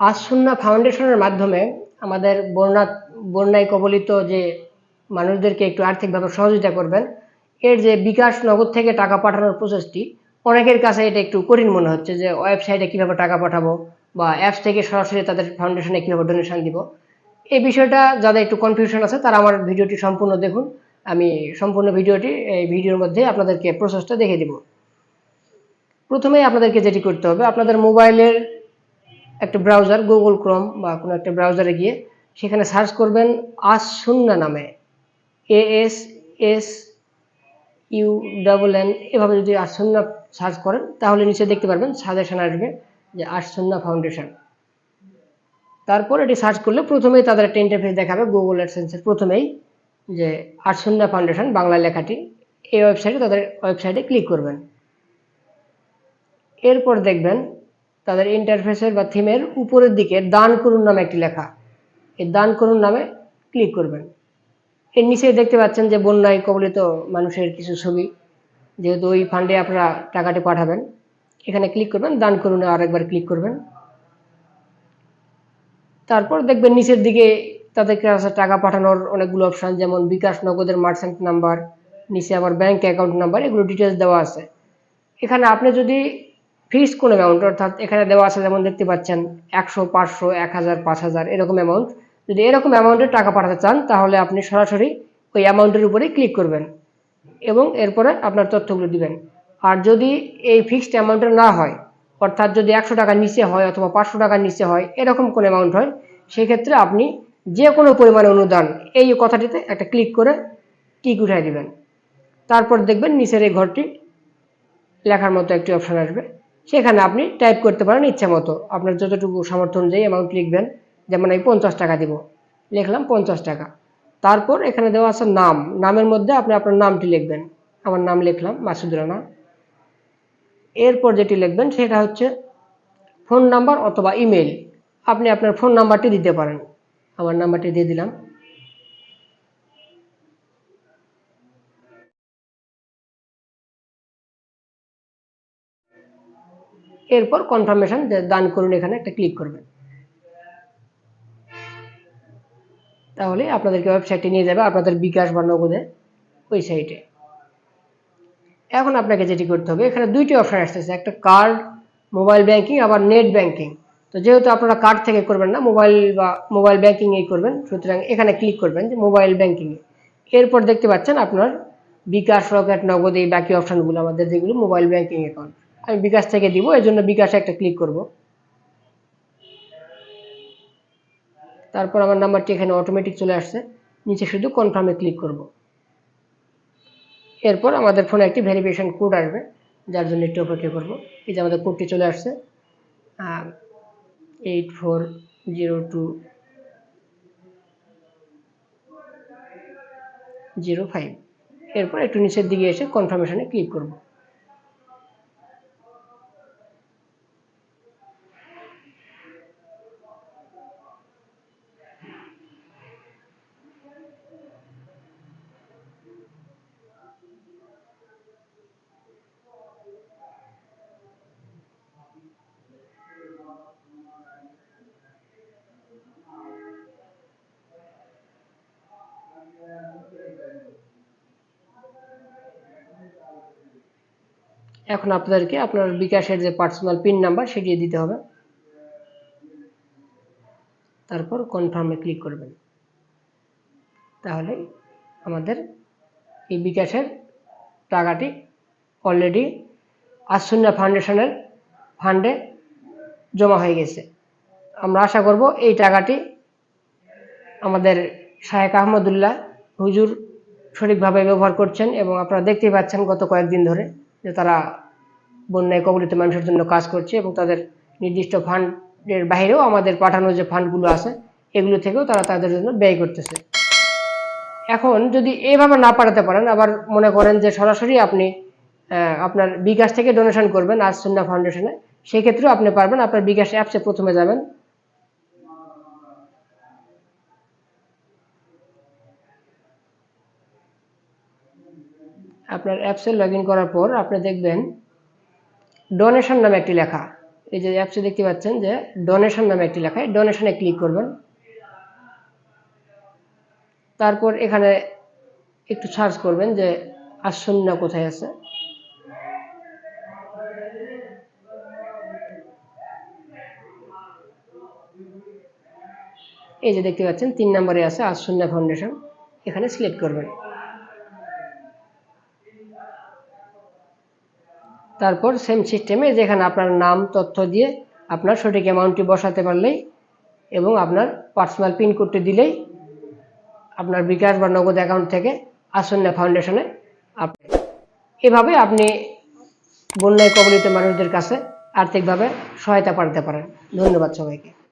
আসুন্না ফাউন্ডেশনের মাধ্যমে আমাদের বন্যা বন্যায় কবলিত যে মানুষদেরকে একটু আর্থিকভাবে সহযোগিতা করবেন, এর যে বিকাশ নগদ থেকে টাকা পাঠানোর প্রসেসটি অনেকের কাছে এটা একটু কঠিন মনে হচ্ছে যে ওয়েবসাইটে কীভাবে টাকা পাঠাবো বা অ্যাপস থেকে সরাসরি তাদের ফাউন্ডেশনে কীভাবে ডোনেশন দিব। এই বিষয়টা যাদের একটু কনফিউশন আছে, তারা আমার ভিডিওটি সম্পূর্ণ দেখুন। আমি সম্পূর্ণ ভিডিওটি এই ভিডিওর মধ্যে আপনাদেরকে প্রসেসটা দেখে দিব। প্রথমেই আপনাদেরকে যেটি করতে হবে, আপনাদের মোবাইলের একটা ব্রাউজার গুগল ক্রোম বা কোনো একটা ব্রাউজারে গিয়ে সেখানে সার্চ করবেন আসুন্না নামে A S S U double N এভাবে যদি আসুন্না সার্চ করেন, তাহলে নিচে দেখতে পারবেন সাজেশন আসবে যে আসুন্না ফাউন্ডেশন তারপর এটি সার্চ করলে প্রথমেই তাদের একটা ইন্টারফেস দেখাবে গুগল অ্যাডসেন্সের প্রথমেই যে আটসুন্না ফাউন্ডেশন বাংলা লেখাটি, এই ওয়েবসাইটে তাদের ওয়েবসাইটে ক্লিক করবেন। এরপর দেখবেন তাদের ইন্টারফেসের বা থিমের উপরের দিকে দান করুন নামে একটি লেখা। এই দান করুন নামে ক্লিক করবেন। এর নিচে দেখতে পাচ্ছেন যে বন্যায় কবলিত মানুষের কিছু ছবি। যেহেতু ওই ফান্ডে আপনারা টাকাটি পাঠাবেন, এখানে ক্লিক করবেন, দান করুন আরেকবার ক্লিক করবেন। তারপর দেখবেন নিচের দিকে তাদের কাছে টাকা পাঠানোর অনেকগুলো অপশান যেমন বিকাশ নগদের মার্চেন্ট নাম্বার নিচে আবার ব্যাংক অ্যাকাউন্ট নাম্বার এগুলো ডিটেলস দেওয়া আছে। এখানে আপনি যদি ফিক্স কোনো অ্যামাউন্ট অর্থাৎ এখানে দেওয়া আছে যেমন দেখতে পাচ্ছেন, একশো, পাঁচশো, এক হাজার, পাঁচ হাজার, এরকম অ্যামাউন্ট যদি এরকম অ্যামাউন্টের টাকা পাঠাতে চান, তাহলে আপনি সরাসরি ওই অ্যামাউন্টের উপরে ক্লিক করবেন এবং এরপরে আপনার তথ্যগুলো দিবেন। আর যদি এই ফিক্সড অ্যামাউন্টের না হয়, অর্থাৎ যদি একশো টাকার নিচে হয় অথবা পাঁচশো টাকার নিচে হয়, এরকম কোনো অ্যামাউন্ট হয়, সেক্ষেত্রে আপনি যে কোনো পরিমাণে অনুদান এই কথাটিতে একটা ক্লিক করে টিক উঠাই দিবেন। তারপর দেখবেন নিচের এই ঘরটি লেখার মতো একটি অপশান আসবে। সেখানে আপনি টাইপ করতে পারেন ইচ্ছা মতো। আপনার যতটুকু সামর্থ্য অনুযায়ী অ্যামাউন্ট লিখবেন, যেমন আমি পঞ্চাশ টাকা দিব। লিখলাম পঞ্চাশ টাকা। তারপর এখানে দেওয়া আছে নাম। নামের মধ্যে আপনি আপনার নামটি লিখবেন। আমার নাম লিখলাম মাসুদ রানা। এরপর যেটি লিখবেন, সেটা হচ্ছে ফোন নাম্বার অথবা ইমেল আপনি আপনার ফোন নাম্বারটি দিতে পারেন। আমার নাম্বারটি দিয়ে দিলাম। এরপর কনফার্মেশন দান করুন এখানে একটা ক্লিক করবেন। তাহলে আপনাদেরকে ওয়েবসাইটে নিয়ে যাবে, আপনাদের বিকাশ বা নগদে ওই সাইটে এখন আপনাকে যেটি করতে হবে, এখানে দুইটি অপশান আসতেছে, একটা কার্ড মোবাইল ব্যাংকিং আবার নেট ব্যাংকিং তো যেহেতু আপনারা কার্ড থেকে করবেন না মোবাইল বা মোবাইল ব্যাংকিংয়েই করবেন, সুতরাং এখানে ক্লিক করবেন যে মোবাইল ব্যাংকিংয়ে এরপর দেখতে পাচ্ছেন আপনার বিকাশ, রকেট, নগদ এই বাকি অপশানগুলো আমাদের যেগুলো মোবাইল ব্যাংকিং অ্যাকাউন্ট আমি বিকাশ থেকে দিব এই জন্য বিকাশে একটা ক্লিক করব। তারপর আমার নাম্বারটি এখানে অটোমেটিক চলে আসছে, নিচে শুধু কনফার্মে ক্লিক করব। এরপর আমাদের ফোনে একটি ভেরিফিকেশন কোড আসবে, যার জন্য একটু অপেক্ষা করব। এই যে আমাদের কোডটি চলে আসছে eight four zero two zero five এরপর একটু নিচের দিকে এসে কনফার্মেশনে ক্লিক করব। এখন আপনাদেরকে আপনার বিকাশের যে পার্সোনাল পিন নাম্বার সেটি দিতে হবে। তারপর কনফার্মে ক্লিক করবেন। তাহলে আমাদের এই বিকাশের টাকাটি অলরেডি আসুন্না ফাউন্ডেশনের ফান্ডে জমা হয়ে গেছে। আমরা আশা করব এই টাকাটি আমাদের শাহেক আহমদুল্লাহ হুজুর সঠিকভাবে ব্যবহার করছেন এবং আপনারা দেখতেই পাচ্ছেন গত কয়েকদিন ধরে। যে তারা বন্যায় কবলিত মানুষের জন্য কাজ করছে এবং তাদের নির্দিষ্ট ফান্ডের বাইরেও আমাদের পাঠানো যে ফান্ডগুলো আছে, এগুলো থেকেও তারা তাদের জন্য ব্যয় করতেছে। এখন যদি এইভাবে না পাঠাতে পারেন, আবার মনে করেন যে সরাসরি আপনি আপনার বিকাশ থেকে ডোনেশন করবেন, আজ সুন্না ফাউন্ডেশনে সেক্ষেত্রেও আপনি পারবেন, আপনার বিকাশ অ্যাপসে প্রথমে যাবেন। আপনার অ্যাপসে লগ করার পর আপনি দেখবেন ডোনেশন নামে একটি লেখা। এই যে অ্যাপসে দেখতে পাচ্ছেন যে ডোনেশন নামে একটি লেখা। ডোনেশনে ক্লিক করবেন। তারপর এখানে একটু সার্চ করবেন যে আসন্ন কোথায় আছে। এই যে দেখতে পাচ্ছেন, তিন নম্বরে আছে আসন্ন ফাউন্ডেশন এখানে সিলেক্ট করবেন। তারপর সেম সিস্টেমে যেখানে আপনার নাম, তথ্য দিয়ে আপনার সঠিক অ্যামাউন্টটি বসাতে পারলেই এবং আপনার পার্সোনাল পিন করতে দিলেই আপনার বিকাশ বা নগদ অ্যাকাউন্ট থেকে আসন্ন ফাউন্ডেশনে আপনি এভাবে আপনি বন্যায় কবলিত মানুষদের কাছে আর্থিকভাবে সহায়তা পাঠাতে পারেন। ধন্যবাদ সবাইকে।